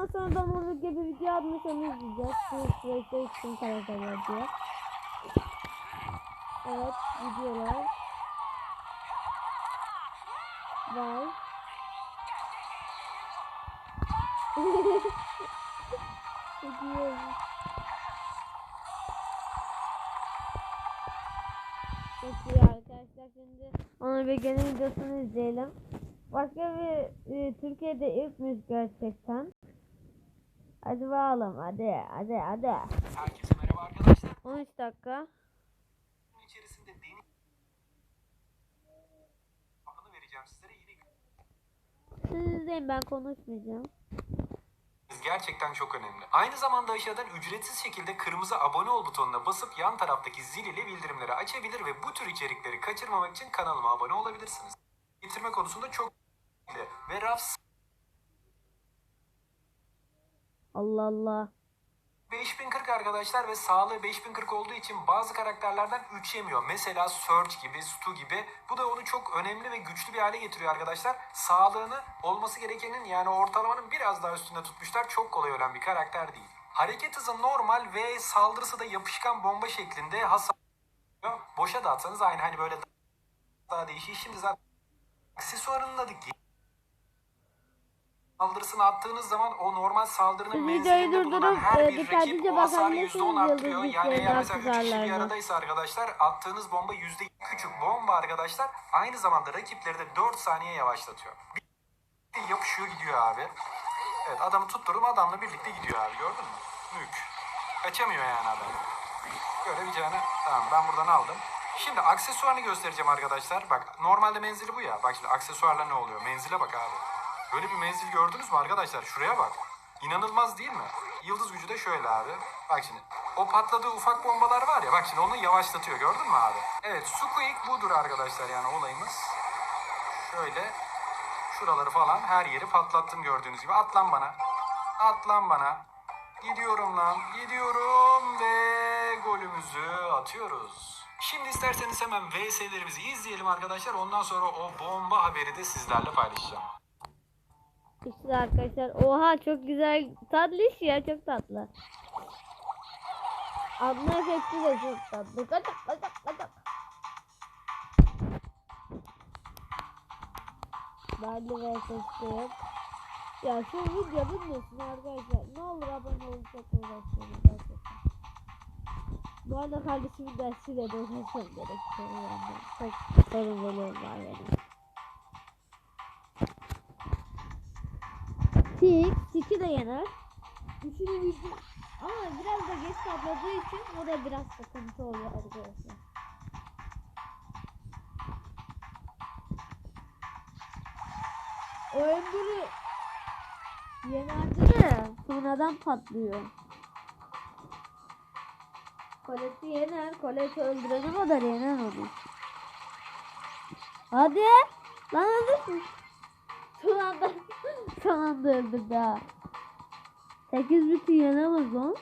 ondan sonra da onu gibi video atmış onu izleyeceğiz. Bu PlayStation karakterler diye. Evet videolar. Olmuş. Çok iyi arkadaşlar şimdi onun bir gene videosunu izleyelim. Başka bir e, Türkiye'de ilkmiş gerçekten. Hadi bakalım hadi hadi hadi. Herkese merhaba arkadaşlar. 13 dakika. İçerisinde deniz adını vereceğim sizlere yine Siz izleyin ben konuşmayacağım. gerçekten çok önemli. Aynı zamanda aşağıdan ücretsiz şekilde kırmızı abone ol butonuna basıp yan taraftaki zil ile bildirimleri açabilir ve bu tür içerikleri kaçırmamak için kanalıma abone olabilirsiniz. Getirme konusunda çok ve raf Allah Allah. 5040 arkadaşlar ve sağlığı 5040 olduğu için bazı karakterlerden 3 yemiyor. Mesela Surge gibi, Stu gibi. Bu da onu çok önemli ve güçlü bir hale getiriyor arkadaşlar. Sağlığını olması gerekenin yani ortalamanın biraz daha üstünde tutmuşlar. Çok kolay ölen bir karakter değil. Hareket hızı normal ve saldırısı da yapışkan bomba şeklinde hasar Boşa da atsanız aynı hani böyle daha değişiyor. Şimdi zaten aksesuarının adı saldırısını attığınız zaman o normal saldırının Siz menzilinde videoyu bulunan durdurup, her e, bir dikkatlice rakip o hasarı bakabilirsiniz %10 arttırıyor. Yani eğer güçlerine, mesela 3 kişi bir aradaysa arkadaşlar attığınız bomba yüzde küçük bomba arkadaşlar aynı zamanda rakipleri de 4 saniye yavaşlatıyor. Bir yapışıyor gidiyor abi. Evet adamı tutturdum adamla birlikte gidiyor abi gördün mü? Mük. Kaçamıyor yani adam. Canı. Tamam ben buradan aldım. Şimdi aksesuarını göstereceğim arkadaşlar. Bak normalde menzili bu ya. Bak şimdi aksesuarla ne oluyor? Menzile bak abi. Böyle bir menzil gördünüz mü arkadaşlar? Şuraya bak. İnanılmaz değil mi? Yıldız gücü de şöyle abi. Bak şimdi. O patladığı ufak bombalar var ya. Bak şimdi onu yavaşlatıyor. Gördün mü abi? Evet. Sukuik budur arkadaşlar yani olayımız. Şöyle. Şuraları falan her yeri patlattım gördüğünüz gibi. Atlan bana. Atlan bana. Gidiyorum lan. Gidiyorum ve golümüzü atıyoruz. Şimdi isterseniz hemen VS'lerimizi izleyelim arkadaşlar. Ondan sonra o bomba haberi de sizlerle paylaşacağım. İşte arkadaşlar oha çok güzel tatlı iş ya çok tatlı. Adlı efekti de çok tatlı. Kaçak kaçak kaçak. Belli ve sesli yok. Ya şu video bilmiyorsun arkadaşlar. Ne olur abone olun çok uğraşıyorum gerçekten. Bu arada kardeşimin dersiyle de uğraşmam gerekiyor yani. Çok sorumluluğum var benim. Tik, Tik'i de yener. Üçünü bildim. Ama biraz da geç patladığı için o da biraz sıkıntı oluyor arkadaşlar. O ömrü yenerdi de sonradan patlıyor. Koleti yener, koleti öldürene kadar yener onu. Hadi. Lan öldürsün. Son anda, son anda öldürdü ha. 8 bütün lan.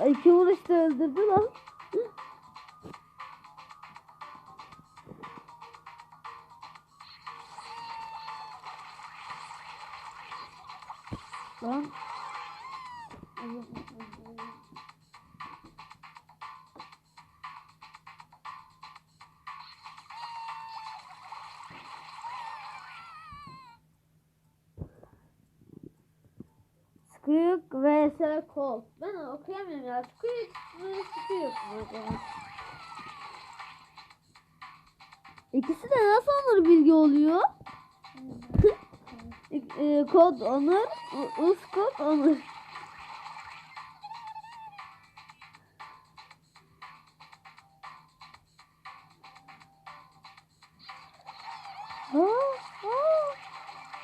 Ay, İki vuruşta öldürdü lan. Lan. Squeak vs Colt. Ben okuyamıyorum ya. Squeak vs Squeak. İkisi de nasıl Onur bilgi oluyor? e, kod Onur, U- Us kod Onur.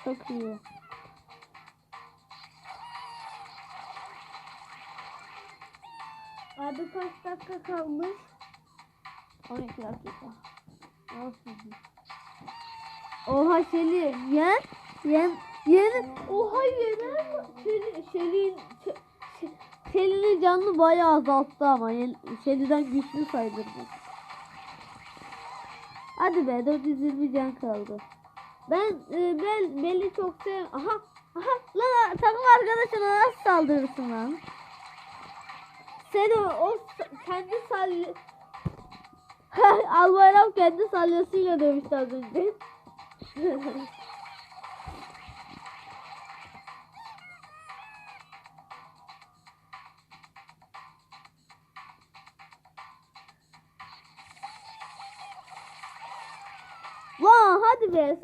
Çok iyi. Abi kaç dakika kalmış? 12 dakika. Olsun. Oha Şeli yen yen yen oha yener mi? Şeli Şeli'nin Şe- Şe- Şeli'nin canını bayağı azalttı ama Şeli'den güçlü saydırdı. Hadi be 420 can kaldı. Ben e, ben Bel'i çok sev. Aha aha lan takım arkadaşına nasıl saldırırsın lan? Seni o kendi salya Albayrak kendi salyasıyla dövmüştü az önce. Vay hadi be